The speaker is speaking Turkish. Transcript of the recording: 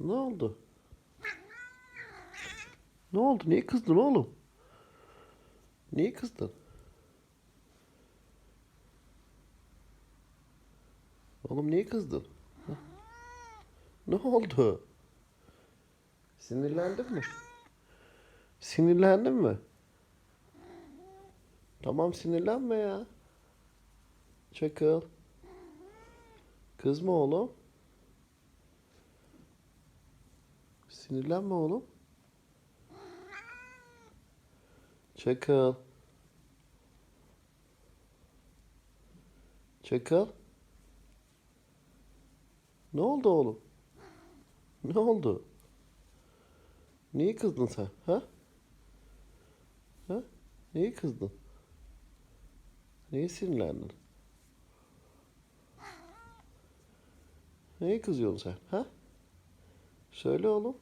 Ne oldu? Ne oldu? Niye kızdın oğlum? Niye kızdın? Oğlum niye kızdın? Ne oldu? Sinirlendin mi? Sinirlendin mi? Tamam sinirlenme ya. Çakıl. Kızma oğlum. Sinirlenme oğlum. Çakıl. Çakıl. Ne oldu oğlum? Ne oldu? Niye kızdın sen? Ha? Ha? Niye kızdın? Niye sinirlendin? Neye kızıyorsun sen? Ha? Söyle oğlum.